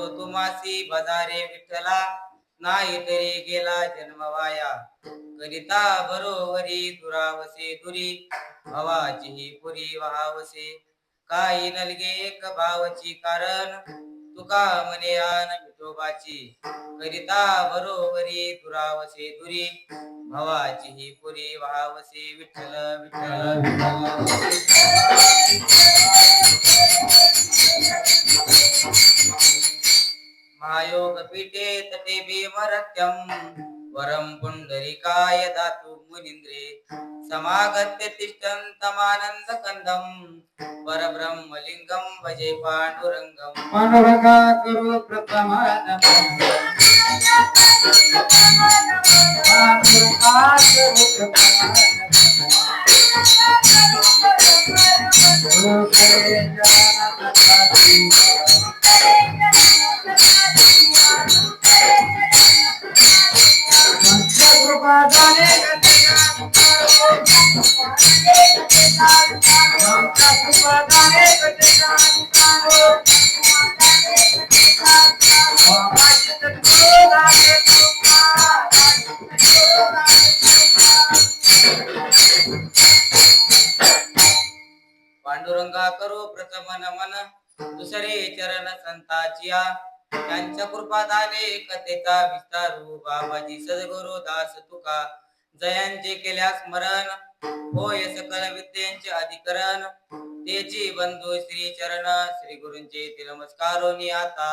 तो तुम्हासी बजारे विठ्ठला नाही तरी गेला जन्मवाया. करिता बरोबरी दुरावसे दुरी भवाची ही पुरी वहावसे. काही नलगे एक भावची कारण तुका मने आन विठोबाची. करिता बरोबरी दुरावसे दुरी भवाची ही पुरी वहावसे. विठ्ठल विठ्ठल विठ्ठल. पीठे तटे भीमरत्यम वरम पुंडरिकाय दातु मुनिंद्रे समागत्य तिष्ठन्तमानंद कंदम परब्रह्मलिंगम भजे पाण्डुरङ्गं पांडुरंगा कुरु प्रथमान पांडुरंगा करो प्रथम नमन दुसरे चरण संताचिया। त्यांच्या कृपादाने कथेचा विस्तारू बाबाजी सद्गुरु दास तुका जयांचे केल्या स्मरण. होय सकल विद्यांचे अधिकरण. तेची बंधू श्री चरण श्री गुरुंचे ते नमस्कारोनी आता.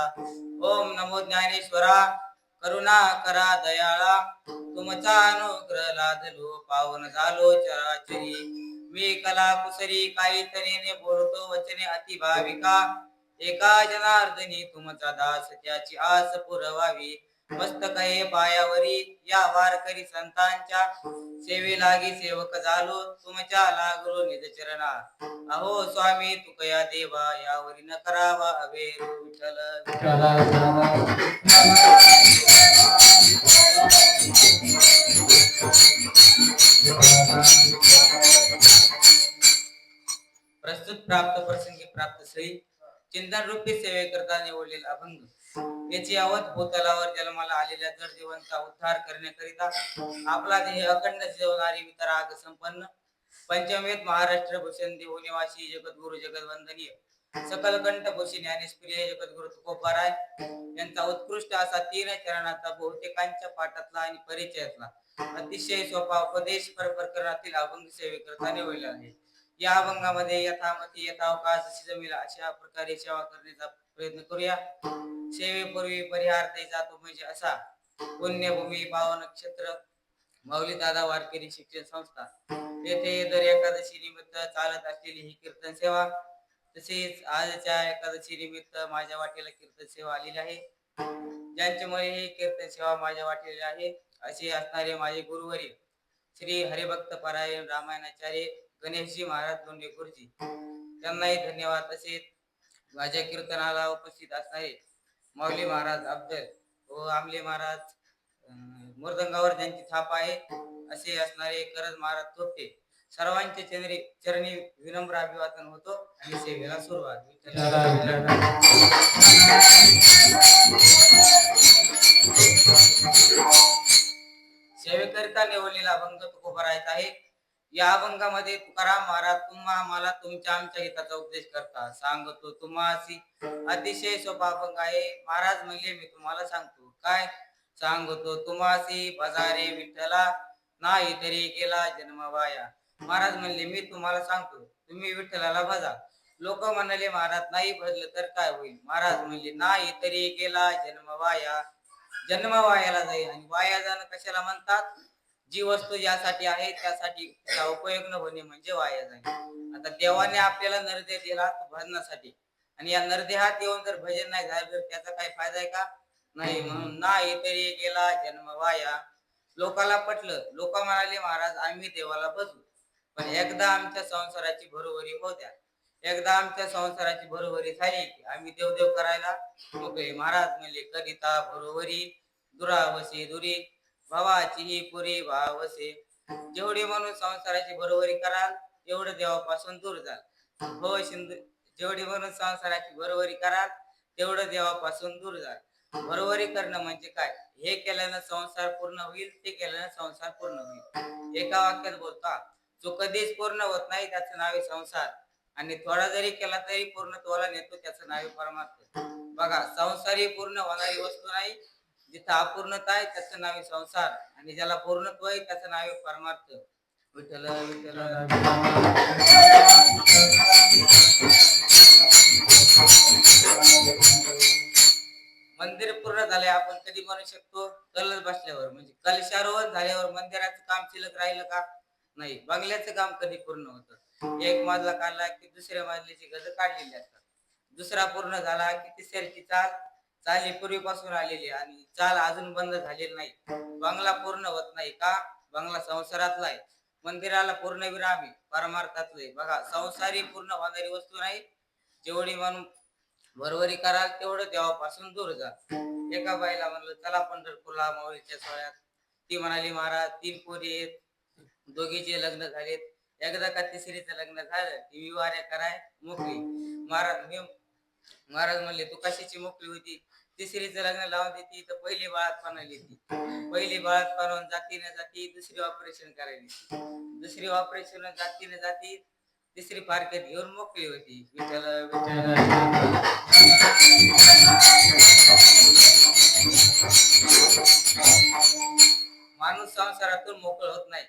ओम नमो ज्ञानेश्वरा करुणा करा दयाळा. तुमचा अनुग्रह लादलो पावन झालो चराचरी. मी कला कुसरी काही तऱ्हेने बोलतो वचने अतिभाविका. एका जनार्दनी तुमचा दास त्याची आस पुरवावी. मस्तक हे पायावरी या वारकरी संतांच्या सेवे लागी सेवक झालो. तुमच्या लागलो निज चरणा. अहो स्वामी तुकया देवा यावरी न करावा अवेरू विठ्ठल. प्रस्तुत प्राप्त प्रसंगी प्राप्त श्री चिंतन रूपी सेवे करता निवडलेला अभंग. याची आवत भूतलावर जन्माला आलेल्या जड जीवनचा उद्धार करण्याकरिता आपला देह अखंड जेवणारी वितराग संपन्न पंचमेत महाराष्ट्र भूषण देवनिवासी जगद्गुरु जगदवंदनीय सकलकंठ भूषी ज्ञानेश्वरी जगद्गुरु तुकोबाराय यांचा उत्कृष्ट असा तीन चरणाचा बहुतेकांच्या पाठातला आणि परिचयातला अतिशय सोपा उपदेश पर प्रकरणातील अभंग सेवेकरता निवडला आहे. या अभंगामध्ये यथामती यथावकाश जशी जमेल अशा प्रकारे सेवा करण्याचा प्रयत्न करूया. सेवेपूर्वी परिहार जातो म्हणजे असा. पुण्यभूमी पावन नक्षत्र माऊली दादा वारकरी शिक्षण संस्था. येथे दर एकादशी निमित्त चालत असलेली ही कीर्तन सेवा. तसेच आजच्या एकादशी निमित्त माझ्या वाटेला कीर्तन सेवा आलेली आहे. ज्यांच्यामुळे ही कीर्तन सेवा माझ्या वाटेली आहे असे असणारे माझे गुरुवर्य श्री हरिभक्त परायण रामायणाचार्य गणेशजी महाराज दोंडे गुरुजी त्यांनाही धन्यवाद तसेच माझ्या कीर्तनाला उपस्थित असणारे माऊली महाराज अब्दल व आमले महाराज मृदंगावर ज्यांची थाप आहे असे असणारे करज महाराज तोपे सर्वांचे चरणी चरणी विनम्र अभिवादन होतो आणि सेवेला सुरुवात. या अभंगामध्ये तुकाराम महाराज तुम्हा आम्हाला तुमच्या आमच्या हिताचा उपदेश करता सांगतो तुम्हासी अतिशय सोपा अभंग आहे. महाराज म्हणजे मी तुम्हाला सांगतो. काय? सांगतो तुम्हासी बजारे विठ्ठला नाही तरी गेला जन्म वाया. महाराज म्हणले मी तुम्हाला सांगतो तुम्ही विठ्ठलाला भजा लोक म्हणाले महाराज नाही भजलं तर काय होईल? महाराज म्हणले नाही तरी गेला जन्म वाया. जन्म वायाला जाईल. आणि वाया जाणं कशाला म्हणतात? जी वस्तू ज्यासाठी आहे त्यासाठी त्याचा उपयोग न होणे म्हणजे वाया जाणे. आता देवाने आपल्याला नरदेह दिला भजनासाठी आणि या नरदेहात येऊन जर भजन नाही झालं तर त्याचा काही फायदा आहे का? नाही. म्हणून नाही तरी गेला जन्म वाया. लोकाला पटलं. लोक म्हणाले महाराज आम्ही देवाला भजू पण एकदा आमच्या संसाराची भरोवरी होत्या. एकदा आमच्या संसाराची भरोवरी झाली की आम्ही देवदेव करायला. मोकळे महाराज म्हणले करिता भरोवरी दुरावसे दुरी. भावाची ही पुरी भावसे जेवढे म्हणून संसाराची बरोबरी कराल तेवढं देवापासून दूर जाल. हो सिंधू जेवढी म्हणून संसाराची बरोबरी कराल तेवढं देवापासून दूर जाल. बरोबरी करणं म्हणजे काय? हे केल्यानं संसार पूर्ण होईल ते केल्यानं संसार पूर्ण होईल. एका वाक्यात बोलता जो कधीच पूर्ण होत नाही त्याचं नाव आहे संसार. आणि थोडा जरी केला तरी पूर्णत्वाला नेतो त्याचं नाव आहे परमार्थ बघा संसार ही पूर्ण होणारी वस्तू नाही जिथं अपूर्णता आहे त्याचं नाव आहे संसार. आणि ज्याला पूर्णत्व आहे त्याचं नाव आहे परमार्थ. विठ्ठल विठ्ठल मंदिर पूर्ण झाले आपण कधी म्हणू शकतो? कलश बसल्यावर म्हणजे कलशारोहण झाल्यावर मंदिराचं काम शिल्लक राहिलं का? नाही बंगल्याचं काम कधी पूर्ण होतं? एक मजला काढला की दुसऱ्या मजल्याची गज काढलेली असतात. दुसरा पूर्ण झाला की तिसऱ्याची चाल चाल ही पूर्वीपासून आलेली आहे आणि चाल अजून बंद झालेली नाही. बंगला पूर्ण होत नाही का? बंगला संसारातला आहे. मंदिराला पूर्ण विराम परमार्थातले परमार्थातलं आहे. बघा संसारी पूर्ण होणारी वस्तू नाही. जेवढी म्हणून बरोबरी कराल तेवढं देवापासून दूर जा. एका बाईला म्हणलं चला पंढरपूरला माऊलीच्या सोहळ्यात. ती म्हणाली महाराज तीन पोरी आहेत. दोघीचे लग्न झालेत. एकदा का तिसरीचं लग्न झालं की विवाह कराय मोकळी. महाराज मी महाराज म्हणले तू कशाची मोकळी होती? तिसरीचं लग्न लावून देती तर पहिली बाळात पाणाली येते. पहिली बाळात पाणून जाती न जाती दुसरी ऑपरेशन करायला दुसरी ऑपरेशन जाती न जाती तिसरी फारक्यात घेऊन मोकळी होती. विठ्ठल विठ्ठल माणूस संसारातून मोकळ होत नाही.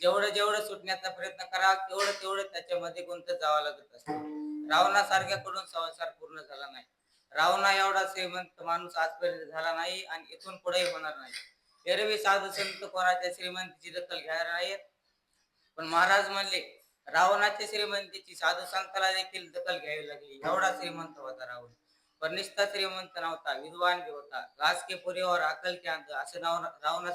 जेवढं जेवढं सुटण्याचा प्रयत्न करा तेवढं तेवढं त्याच्यामध्ये गुंत जावं लागत असतं. रावणासारख्याकडून संसार पूर्ण झाला नाही. रावणा एवढा श्रीमंत माणूस आजपर्यंत झाला नाही आणि इथून पुढेही होणार नाही. एरवी साधू संत कोणाच्या श्रीमंतीची दखल घेणार नाहीत पण महाराज म्हणले रावणाच्या श्रीमंतीची साधू संताला देखील दखल घ्यावी लागली. एवढा श्रीमंत होता रावण. पण निष्ठा श्रीमंत नव्हता विद्वान बी होता. घास के पुरीवर अकल के अंत असं नाव रावणा